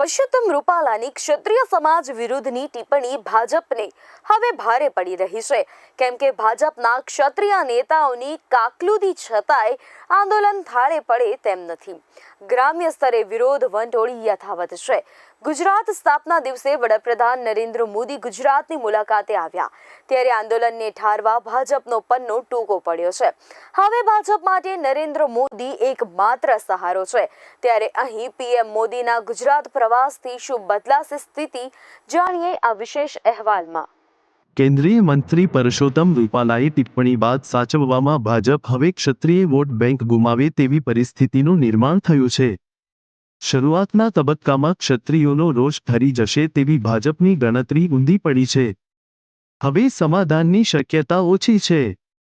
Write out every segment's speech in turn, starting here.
પુરુષોત્તમ રૂપાલાની ક્ષત્રિય સમાજ વિરુદ્ધની ટિપ્પણી ભાજપને હવે ભારે પડી રહી છે. કેમ કે ભાજપના ક્ષત્રિય નેતાઓની કાકલુદી છતાંય આંદોલન થાળે પડે તેમ નથી. ગ્રામ્ય સ્તરે વિરોધ વંટોળી યથાવત છે. ગુજરાત સ્થાપના દિવસે વડાપ્રધાન નરેન્દ્ર મોદી ગુજરાતની મુલાકાતે આવ્યા. ત્યારે આંદોલનને ઠારવા ભાજપનો પન્નો ટૂંકો પડ્યો છે. હવે ભાજપ માટે નરેન્દ્ર મોદી એક માત્ર સહારો છે. ત્યારે અહીં પીએમ મોદીના ગુજરાત પ્રવાસથી શું બદલાશે સ્થિતિ જાણીએ આ વિશેષ અહેવાલમાં. કેન્દ્રીય મંત્રી પરસોત્તમ રૂપાલાએ ટિપ્પણી બાદ સાચવવામાં ભાજપ હવે ક્ષત્રિય વોટ બેંક ગુમાવે તેવી પરિસ્થિતિનું નિર્માણ થયું છે. શરૂઆતના તબક્કામાં ક્ષત્રિયોનો રોષ ઠરી જશે તેવી ભાજપની ગણતરી ઊંધી પડી છે. હવે સમાધાનની શક્યતા ઓછી છે.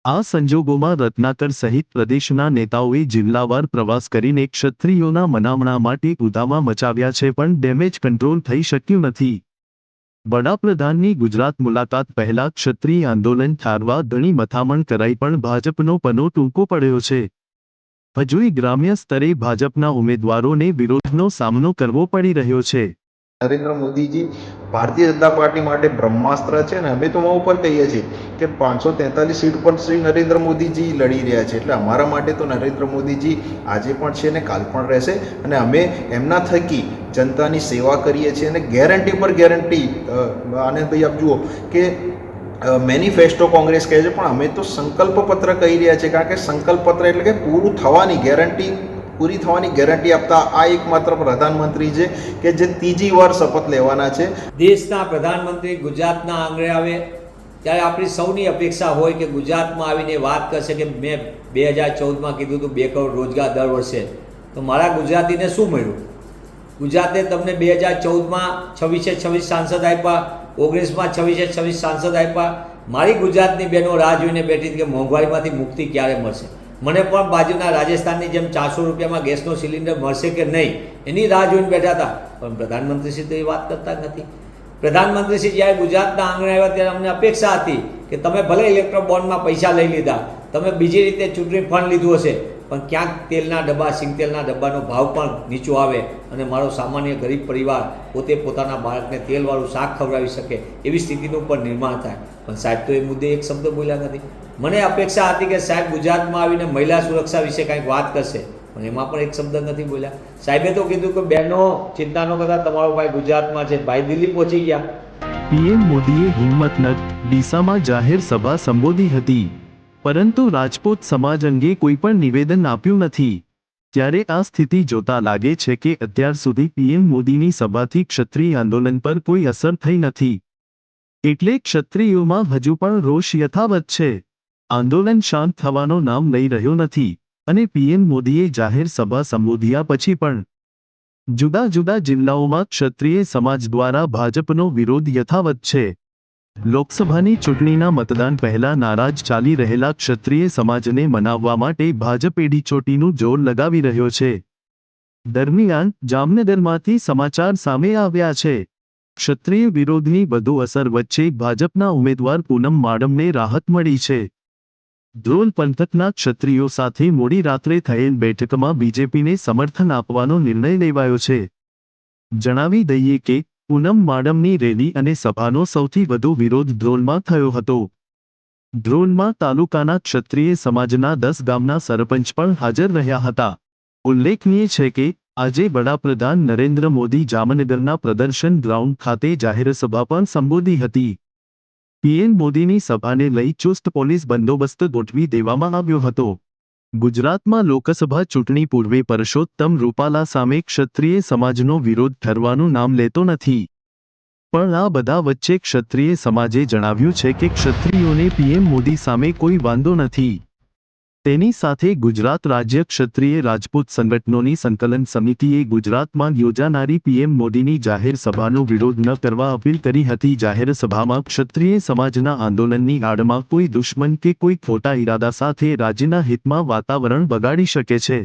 આ સંજોગોમાં રત્નાકર સહિત પ્રદેશના નેતાઓએ જિલ્લાવાર પ્રવાસ કરીને ક્ષત્રિયોના મનામણા માટે ઉદામા મચાવ્યા છે પણ ડેમેજ કંટ્રોલ થઈ શક્યું નથી. વડાપ્રધાનની ગુજરાત મુલાકાત પહેલા ક્ષત્રિય આંદોલન ઠારવા ઘણી મથામણ કરાઈ પણ ભાજપનો પનો ટૂંકો પડ્યો છે. હજુય ગ્રામ્ય સ્તરે ભાજપના ઉમેદવારોને વિરોધનો સામનો કરવો પડી રહ્યો છે. નરેન્દ્ર મોદીજી ભારતીય જનતા પાર્ટી માટે બ્રહ્માસ્ત્ર છે ને અમે તો હું ઉપર કહીએ છીએ કે પાંચસો તેતાલીસ સીટ પર શ્રી નરેન્દ્ર મોદીજી લડી રહ્યા છે. એટલે અમારા માટે તો નરેન્દ્ર મોદીજી આજે પણ છે ને કાલ પણ રહેશે અને અમે એમના થકી જનતાની સેવા કરીએ છીએ અને ગેરંટી પર ગેરંટી આનંદભાઈ, આપ જુઓ કે મેનિફેસ્ટો કોંગ્રેસ કહે છે, પણ અમે તો સંકલ્પ પત્ર કહી રહ્યા છીએ, કારણ કે સંકલ્પ પત્ર એટલે કે પૂરું થવાની ગેરંટી, પૂરી થવાની ગેરંટી આપતા આ એકમાત્ર પ્રધાનમંત્રી છે, કે જે ત્રીજી વાર શપથ લેવાના છે. દેશના પ્રધાનમંત્રી ગુજરાતના આંગણે આવે, ત્યારે આપણી સૌની અપેક્ષા હોય કે ગુજરાતમાં આવીને વાત કરશે કે મેં બે હજાર ચૌદમાં કીધું હતું, બે કરોડ રોજગાર દર વર્ષે. તો મારા ગુજરાતીને શું મળ્યું? ગુજરાતે તમને બે હજાર ચૌદમાં છવ્વીસે છવ્વીસ સાંસદ આપ્યા ઓગણીસમાં છવ્વીસે છવ્વીસ સાંસદ આપ્યા. મારી ગુજરાતની બહેનો રાહ જોઈને બેઠી કે મોંઘવારીમાંથી મુક્તિ ક્યારે મળશે? મને પણ બાજુના રાજસ્થાનની જેમ ચારસો રૂપિયામાં ગેસનો સિલિન્ડર મળશે કે નહીં, એની રાહ જોઈને બેઠા હતા. પણ પ્રધાનમંત્રીશ્રી તો એ વાત કરતા નથી. પ્રધાનમંત્રીશ્રી જ્યારે ગુજરાતના આંગણે આવ્યા ત્યારે અમને અપેક્ષા હતી કે તમે ભલે ઇલેક્ટ્રો બોન્ડમાં પૈસા લઈ લીધા, તમે બીજી રીતે ચૂંટણી ફંડ લીધું હશે પણ ક્યાંક તેલના ડબ્બા, સિંગતેલના ડબ્બાનો ભાવ પણ નીચો આવે અને મારો સામાન્ય ગરીબ પરિવાર પોતે પોતાના બાળકને તેલવાળું શાક ખવડાવી શકે એવી સ્થિતિનું પણ નિર્માણ થાય. પણ સાહેબ તો એ મુદ્દે એક શબ્દ બોલ્યા નથી. મને અપેક્ષા હતી કે સાહેબ ગુજરાતમાં આવીને મહિલા સુરક્ષા વિશે કાંઈક વાત કરશે, પણ એમાં પણ એક શબ્દ નથી બોલ્યા. સાહેબે તો કીધું કે બહેનો, ચિંતાનો કરતા તમારો ભાઈ ગુજરાતમાં છે. ભાઈ દિલ્હી પહોંચી ગયા. પીએમ મોદીએ હિંમતનગર, ડીસામાં જાહેર સભા સંબોધી હતી. પરંતુ રાજપૂત સમાજ અંગે કોઈ પણ નિવેદન આપ્યું નથી. ત્યારે આ સ્થિતિ જોતા લાગે છે કે અત્યાર સુધી પીએમ મોદીની સભાથી ક્ષત્રિય આંદોલન પર કોઈ અસર થઈ નથી. એટલે ક્ષત્રિયોમાં હજુ પણ રોષ યથાવત છે. આંદોલન શાંત થવાનો નામ લઈ રહ્યો નથી, અને પીએમ મોદીએ જાહેર સભા સંબોધ્યા પછી પણ. જુદા જુદા જિલ્લાઓમાં ક્ષત્રિય સમાજ દ્વારા ભાજપનો વિરોધ યથાવત છે. લોકસભાની ચૂંટણીના મતદાન પહેલા નારાજ ચાલી રહેલા ક્ષત્રિય સમાજને મનાવવા માટે ભાજપ એડીચોટીનું જોર લગાવી રહ્યો છે. દરમિયાન જામનગરમાંથી સમાચાર સામે આવ્યા છે. ક્ષત્રિય વિરોધની વધુ અસર વચ્ચે ભાજપના ઉમેદવાર પૂનમ માડમને રાહત મળી છે. ધ્રોલ પંથકના ક્ષત્રિયો સાથે મોડી રાત્રે થયેલ બેઠકમાં બીજેપીને સમર્થન આપવાનો નિર્ણય લેવાયો છે. જણાવી દઈએ કે પૂનમ માડમની રેલી અને સભાનો સૌથી વધુ વિરોધ ધ્રોલમાં થયો હતો. ધ્રોલમાં તાલુકાના ક્ષત્રિય સમાજના દસ ગામના સરપંચ પણ હાજર રહ્યા હતા. ઉલ્લેખનીય છે કે, આજે વડાપ્રધાન નરેન્દ્ર મોદી જામનગરના પ્રદર્શન ગ્રાઉન્ડ ખાતે જાહેર સભા પણ સંબોધી હતી. પીએમ મોદીની સભાને લઈ ચુસ્ત પોલીસ બંદોબસ્ત ગોઠવી દેવામાં આવ્યો હતો. ગુજરાતમાં લોકસભા ચૂંટણી પૂર્વે પરષોત્તમ રૂપાલા સામે ક્ષત્રિય સમાજનો વિરોધ ઠરવાનું નામ લેતો નથી. પણ આ બધા વચ્ચે ક્ષત્રિય સમાજે જણાવ્યું છે કે ક્ષત્રિયોને પીએમ મોદી સામે કોઈ વાંધો નથી. તેની સાથે ગુજરાત રાજ્ય ક્ષત્રિય રાજપૂત સંગઠનોની સંકલન સમિતિએ ગુજરાતમાં યોજાનારી પીએમ મોદીની જાહેર સભાનો વિરોધ ન કરવા અપીલ કરી હતી. જાહેર સભામાં ક્ષત્રિય સમાજના આંદોલનની આડમાં કોઈ દુશ્મન કે કોઈ ખોટા ઈરાદા સાથે રાજ્યના હિતમાં વાતાવરણ બગાડી શકે છે.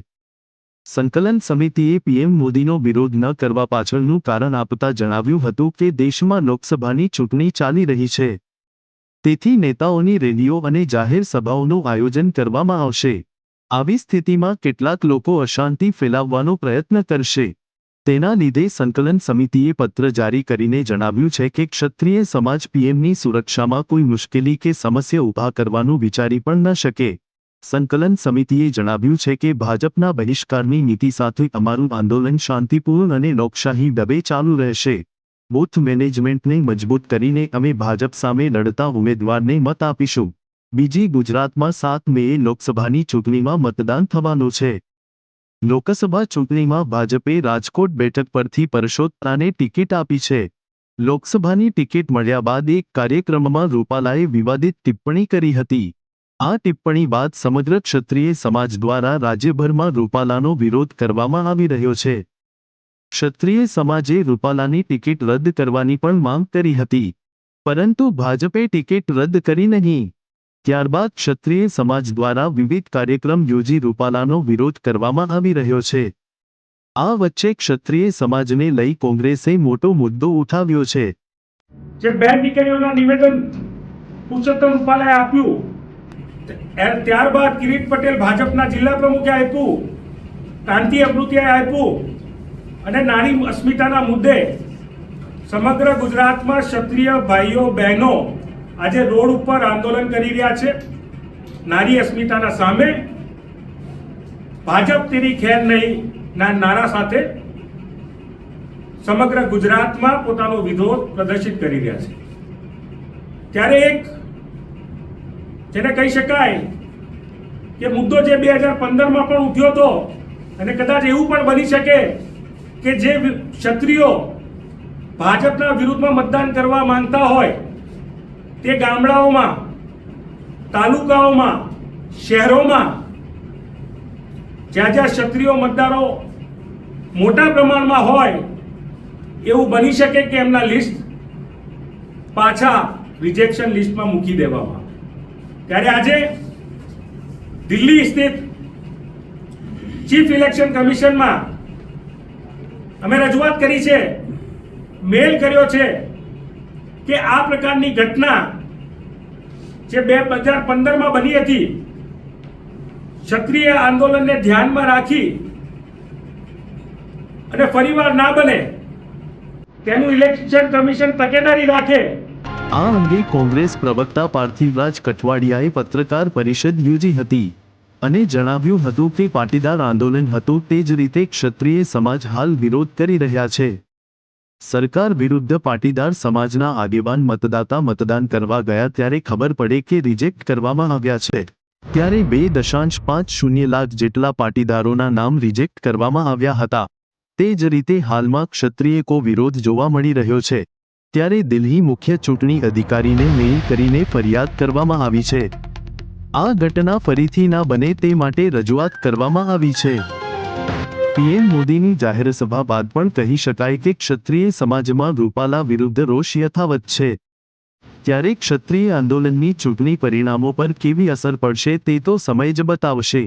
સંકલન સમિતિએ પીએમ મોદીનો વિરોધ ન કરવા પાછળનું કારણ આપતા જણાવ્યું હતું કે દેશમાં લોકસભાની ચૂંટણી ચાલી રહી છે. તેથી નેતાઓની રેલીઓ અને જાહેર સભાઓનું આયોજન કરવામાં આવશે. આવી સ્થિતિમાં કેટલાક લોકો અશાંતિ ફેલાવવાનો પ્રયત્ન કરશે. તેના લીધે સંકલન સમિતિએ પત્ર જારી કરીને જણાવ્યું છે કે ક્ષત્રિય સમાજ પીએમની સુરક્ષામાં કોઈ મુશ્કેલી કે સમસ્યા ઊભા કરવાનું વિચારી પણ ન શકે. સંકલન સમિતિએ જણાવ્યું છે કે ભાજપના બહિષ્કારની નીતિ સાથે અમારું આંદોલન શાંતિપૂર્ણ અને લોકશાહી ડબે ચાલુ રહેશે. બૂથ મેનેજમેન્ટને મજબૂત કરીને અમે ભાજપ સામે લડતા ઉમેદવારને મત આપીશું. બીજી ગુજરાતમાં સાત મેએ લોકસભાની ચૂંટણીમાં મતદાન થવાનું છે. લોકસભા ચૂંટણીમાં ભાજપે રાજકોટ બેઠક પરથી પરસોત્તાને ટિકિટ આપી છે. લોકસભાની ટિકિટ મળ્યા બાદ એક કાર્યક્રમમાં રૂપાલાએ વિવાદિત ટિપ્પણી કરી હતી. આ ટિપ્પણી બાદ સમગ્ર ક્ષત્રિય સમાજ દ્વારા રાજ્યભરમાં રૂપાલાનો વિરોધ કરવામાં આવી રહ્યો છે. ક્ષત્રિય સમાજે રૂપાલાની ટિકિટ રદ કરવાની પણ માંગ કરી હતી. પરંતુ ભાજપે ટિકિટ રદ કરી નહીં. ત્યારબાદ ક્ષત્રિય સમાજ દ્વારા વિવિધ કાર્યક્રમ યોજી રૂપાલાનો વિરોધ કરવામાં આવી રહ્યો છે. આ વચ્ચે ક્ષત્રિય સમાજને લઈ કોંગ્રેસે મોટો મુદ્દો ઉઠાવ્યો છે. જે બે દીકરીઓના નિવેદન પુરુષોત્તમ રૂપાલાએ આપ્યું ત્યારબાદ કિરીટ પટેલ ભાજપના જિલ્લા પ્રમુખે આપ્યું કાંતિ અમૃતિયાએ આપ્યું અને નારી અસ્મિતાના મુદ્દે સમગ્ર ગુજરાતમાં ક્ષત્રિય ભાઈઓ, બહેનો આજે રોડ ઉપર આંદોલન કરી રહ્યા છે. નારી અસ્મિતાના સામે ભાજપ તેની ખેર નહીં, ના, નારા સાથે સમગ્ર ગુજરાતમાં પોતાનો વિરોધ પ્રદર્શિત કરી રહ્યા છે. ત્યારે એક, જેને કહી શકાય કે મુદ્દો જે બે હજાર પંદરમાં પણ ઉઠ્યો હતો અને કદાચ એવું પણ બની શકે કે જે ક્ષત્રિયો ભાજપના વિરુદ્ધમાં મતદાન કરવા માંગતા હોય, તે ગામડાઓમાં, તાલુકાઓમાં, શહેરોમાં જ્યાં જ્યાં ક્ષત્રિયો મતદારો મોટા પ્રમાણમાં હોય, એવું બની શકે કે એમના લિસ્ટ પાછા રિજેક્શન લિસ્ટમાં મૂકી દેવામાં ત્યારે આજે દિલ્હી સ્થિત ચીફ ઇલેક્શન કમિશનમાં અમે રજૂઆત કરી છે, મેલ કર્યો છે કે આ પ્રકારની ઘટના જે બે હજાર પંદરમાં બની હતી, ક્ષત્રિય આંદોલનને ધ્યાનમાં રાખી અને ફરીવાર ના બને, તેનું ઇલેક્શન કમિશન તકેદારી રાખે. આ અંગે કોંગ્રેસ પ્રવક્તા પાર્થિવરાજ કઠવાડિયાએ પત્રકાર પરિષદ યોજી હતી. અને જણાવ્યું હતું કે પાટીદાર આંદોલન હતું તે જ રીતે ક્ષત્રિય સમાજ હાલ વિરોધ કરી રહ્યા છે. સરકાર વિરુદ્ધ પાટીદાર સમાજના આગેવાન મતદાતા મતદાન કરવા ગયા ત્યારે ખબર પડે કે રિજેક્ટ કરવામાં આવ્યા છે. ત્યારે બે દશાંશ પાંચ શૂન્ય લાખ જેટલા પાટીદારોના નામ રિજેક્ટ કરવામાં આવ્યા હતા. તે જ રીતે હાલમાં ક્ષત્રિયકો વિરોધ જોવા મળી રહ્યો છે. ત્યારે દિલ્હી મુખ્ય ચૂંટણી અધિકારીને મેઇલ કરીને ફરિયાદ કરવામાં આવી છે. આ ઘટના ફરીથી ના બને તે માટે રજૂઆત કરવામાં આવી છે. પીએમ મોદીની જાહેર સભા બાદ પણ કહી શકાય કે ક્ષત્રિય સમાજમાં રૂપાલા વિરુદ્ધ રોષ યથાવત છે. ત્યારે ક્ષત્રિય આંદોલનની ચૂંટણી પરિણામો પર કેવી અસર પડશે તે તો સમય જ બતાવશે.